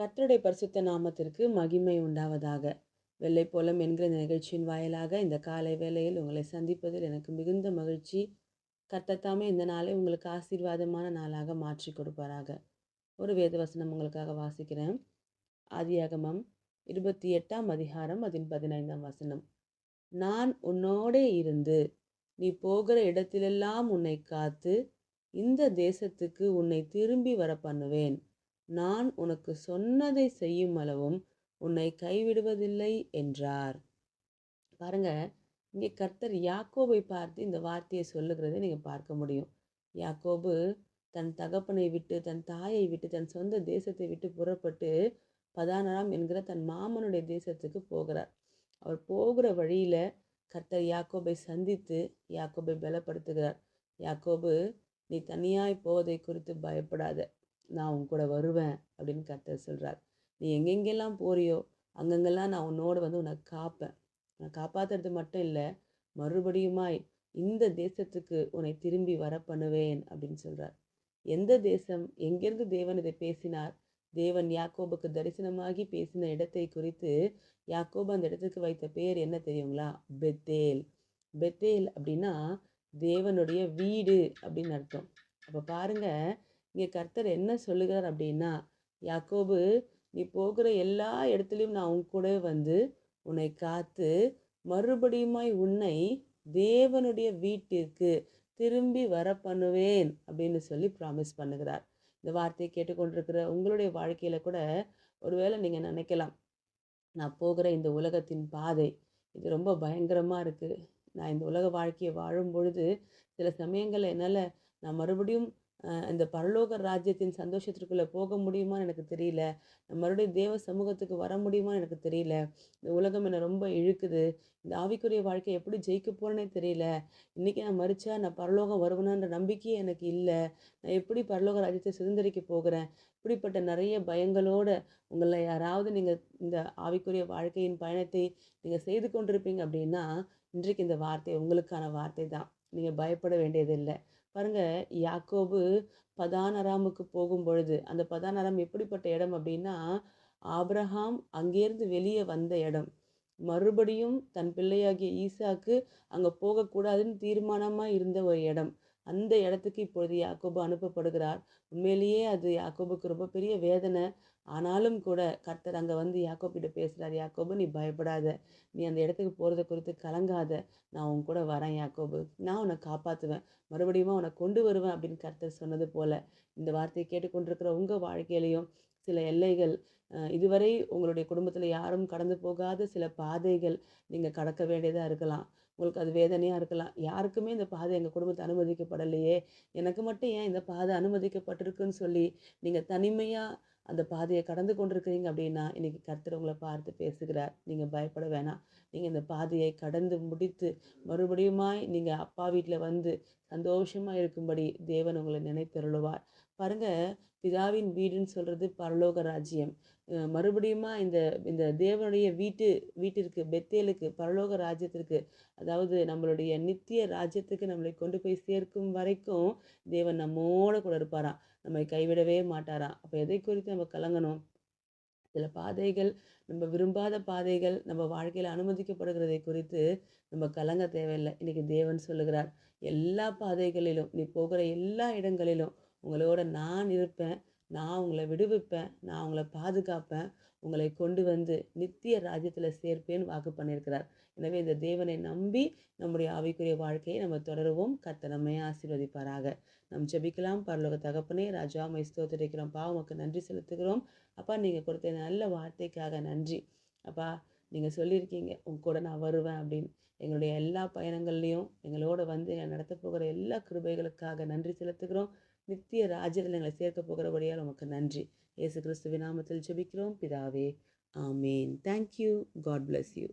கர்த்தருடைய பரிசுத்த நாமத்திற்கு மகிமை உண்டாவதாக. வெள்ளை போலம் என்கிற இந்த நிகழ்ச்சியின் வாயிலாக இந்த காலை வேளையில் உங்களை சந்திப்பதில் எனக்கு மிகுந்த மகிழ்ச்சி. கர்த்தத்தாமே இந்த நாளை உங்களுக்கு ஆசீர்வாதமான நாளாக மாற்றி கொடுப்பாராக. ஒரு வேதவசனம் உங்களுக்காக வாசிக்கிறேன். ஆதியாகமம் இருபத்தி எட்டாம் அதிகாரம் அதன் பதினைந்தாம் வசனம். நான் உன்னோடே இருந்து நீ போகிற இடத்திலெல்லாம் உன்னை காத்து இந்த தேசத்துக்கு உன்னை திரும்பி வர பண்ணுவேன் நான் உனக்கு சொன்னதை செய்யும் அளவும் உன்னை கைவிடுவதில்லை என்றார். பாருங்க இங்கே கர்த்தர் யாக்கோபை பார்த்து இந்த வார்த்தையை சொல்லுகிறதை நீங்கள் பார்க்க முடியும். யாக்கோபு தன் தகப்பனை விட்டு தன் தாயை விட்டு தன் சொந்த தேசத்தை விட்டு புறப்பட்டு பதானராம் என்கிற தன் மாமனுடைய தேசத்துக்கு போகிறார். அவர் போகிற வழியில் கர்த்தர் யாக்கோபை சந்தித்து யாக்கோபை பலப்படுத்துகிறார். யாக்கோபு நீ தனியாய் போவதை குறித்து பயப்படாத. நான் உன் கூட வருவேன் அப்படின்னு கர்த்தர் சொல்கிறார் நீ எங்கெங்கெல்லாம் போறியோ அங்கங்கெல்லாம் நான் உன்னோட வந்து உன்னை காப்பேன். நான் காப்பாற்றுறது மட்டும் இல்லை மறுபடியுமாய் இந்த தேசத்துக்கு உன்னை திரும்பி வர பண்ணுவேன் அப்படின்னு சொல்கிறார் எந்த தேசம் எங்கேருந்து தேவன் இதை பேசினார்? தேவன் யாக்கோபுக்கு தரிசனமாகி பேசின இடத்தை குறித்து யாக்கோபு அந்த இடத்துக்கு வைத்த பேர் என்ன தெரியுங்களா? பெத்தேல். பெத்தேல் அப்படின்னா தேவனுடைய வீடு அப்படின்னு அர்த்தம். அப்போ பாருங்க இங்கே கர்த்தர் என்ன சொல்லுகிறார் அப்படின்னா யாக்கோபு நீ போகிற எல்லா இடத்துலையும் நான் உன் கூட வந்து உன்னை காத்து மறுபடியுமாய் உன்னை தேவனுடைய வீட்டிற்கு திரும்பி வர பண்ணுவேன் அப்படின்னு சொல்லி ப்ராமிஸ் பண்ணுகிறார். இந்த வார்த்தையை கேட்டுக்கொண்டிருக்கிற உங்களுடைய வாழ்க்கையில் கூட ஒருவேளை நீங்கள் நினைக்கலாம் நான் போகிற இந்த உலகத்தின் பாதை இது ரொம்ப பயங்கரமாக இருக்குது நான் இந்த உலக வாழ்க்கையை வாழும் பொழுது சில சமயங்களில் என்னால் நான் மறுபடியும் இந்த பரலோக ராஜ்யத்தின் சந்தோஷத்திற்குள்ளே போக முடியுமான்னு எனக்கு தெரியல. மறுபடியும் தேவ சமூகத்துக்கு வர முடியுமான்னு எனக்கு தெரியல. இந்த உலகம் என்னை ரொம்ப இழுக்குது. இந்த ஆவிக்குரிய வாழ்க்கை எப்படி ஜெயிக்க போகிறேனே தெரியல. இன்றைக்கி நான் மறிச்சா நான் பரலோகம் வருவேனான்ற நம்பிக்கையே எனக்கு இல்லை. நான் எப்படி பரலோக ராஜ்யத்தை சுதந்திரிக்க போகிறேன்? இப்படிப்பட்ட நிறைய பயங்களோடு உங்களை யாராவது நீங்கள் இந்த ஆவிக்குரிய வாழ்க்கையின் பயணத்தை நீங்கள் செய்து கொண்டிருப்பீங்க அப்படின்னா இன்றைக்கு இந்த வார்த்தை உங்களுக்கான வார்த்தை தான். நீங்கள் பயப்பட வேண்டியதில்லை. பாருங்க யாக்கோபு பதானராமுக்கு போகும் பொழுது அந்த பதானராம் எப்படிப்பட்ட இடம் அப்படின்னா ஆப்ரஹாம் அங்கேருந்து வெளியே வந்த இடம். மறுபடியும் தன் பிள்ளையாகிய ஈசாக்கு அங்கே போகக்கூடாதுன்னு தீர்மானமாக இருந்த ஒரு இடம். அந்த இடத்துக்கு இப்பொழுது யாக்கோபு அனுப்பப்படுகிறார். உண்மையிலேயே அது யாக்கோபுக்கு ரொம்ப பெரிய வேதனை. ஆனாலும் கூட கர்த்தர் அங்கே வந்து யாக்கோபிட்ட பேசுகிறார் யாக்கோபு நீ பயப்படாத. நீ அந்த இடத்துக்கு போகிறத குறித்து கலங்காத. நான் உன் கூட வரேன் யாக்கோபு. நான் உன்னை காப்பாற்றுவேன் மறுபடியும் உன்னை கொண்டு வருவேன் அப்படின்னு கர்த்தர் சொன்னது போல் இந்த வார்த்தையை கேட்டுக்கொண்டிருக்கிற உங்கள் வாழ்க்கையிலையும் சில எல்லைகள் இதுவரை உங்களுடைய குடும்பத்தில் யாரும் கடந்து போகாத சில பாதைகள் நீங்கள் கடக்க வேண்டியதாக இருக்கலாம். உங்களுக்கு அது வேதனையாக இருக்கலாம். யாருக்குமே இந்த பாதை எங்கள் குடும்பத்தை அனுமதிக்கப்படலையே. எனக்கு மட்டும் ஏன் இந்த பாதை அனுமதிக்கப்பட்டிருக்குன்னு சொல்லி நீங்கள் தனிமையாக அந்த பாதையை கடந்து கொண்டிருக்கிறீங்க அப்படின்னா இன்றைக்கி கர்த்தர் உங்களை பார்த்து பேசுகிறார். நீங்கள் பயப்பட வேணாம். நீங்கள் இந்த பாதையை கடந்து முடித்து மறுபடியுமாய் நீங்கள் அப்பா வீட்டில் வந்து சந்தோஷமாக இருக்கும்படி தேவன் உங்களை நினைத்தருளுவார். பாருங்கள் பிதாவின் வீடுன்னு சொல்கிறது பரலோக ராஜ்யம். மறுபடியுமா இந்த இந்த தேவனுடைய வீட்டு வீட்டிற்கு பெத்தேலுக்கு பரலோக ராஜ்யத்திற்கு அதாவது நம்மளுடைய நித்திய ராஜ்யத்துக்கு நம்மளை கொண்டு போய் சேர்க்கும் வரைக்கும் தேவன் நம்மோட கூட இருப்பாராம். நம்மை கைவிடவே மாட்டாராம். அப்போ எதை குறித்து நம்ம கலங்கணும்? சில பாதைகள் நம்ம விரும்பாத பாதைகள் நம்ம வாழ்க்கையில் அனுமதிக்கப்படுகிறதை குறித்து நம்ம கலங்க தேவையில்லை. இன்றைக்கி தேவன் சொல்லுகிறார் எல்லா பாதைகளிலும் நீ போகிற எல்லா இடங்களிலும் உங்களோட நான் இருப்பேன். நான் உங்களை விடுவிப்பேன் நான் உங்களை பாதுகாப்பேன் உங்களை கொண்டு வந்து நித்திய ராஜ்யத்தில் சேர்ப்பேன்னு வாக்கு பண்ணியிருக்கிறார். எனவே இந்த தேவனை நம்பி நம்முடைய ஆவிக்குரிய வாழ்க்கையை நம்ம தொடருவோம். கத்தனமே ஆசீர்வதிப்பாராக. நம் ஜெபிக்கலாம். பரலோக தகப்பனே ராஜா மை ஸ்தோத்தரிக்கிறோம். பா உமக்கு நன்றி செலுத்துகிறோம். அப்பா நீங்கள் கொடுத்த நல்ல வார்த்தைக்காக நன்றி. அப்பா நீங்கள் சொல்லியிருக்கீங்க உங்க கூட நான் வருவேன் அப்படின்னு. எங்களுடைய எல்லா பயணங்கள்லேயும் எங்களோட வந்து நடத்த போகிற எல்லா கிருபைகளுக்காக நன்றி செலுத்துகிறோம். நித்திய ராஜ்யத்தில் எங்களை சேர்க்க போகிறபடியால் உமக்கு நன்றி. இயேசு கிறிஸ்துவின் நாமத்தில் ஜெபிக்கிறோம். பிதாவே ஆமேன். Thank you God bless you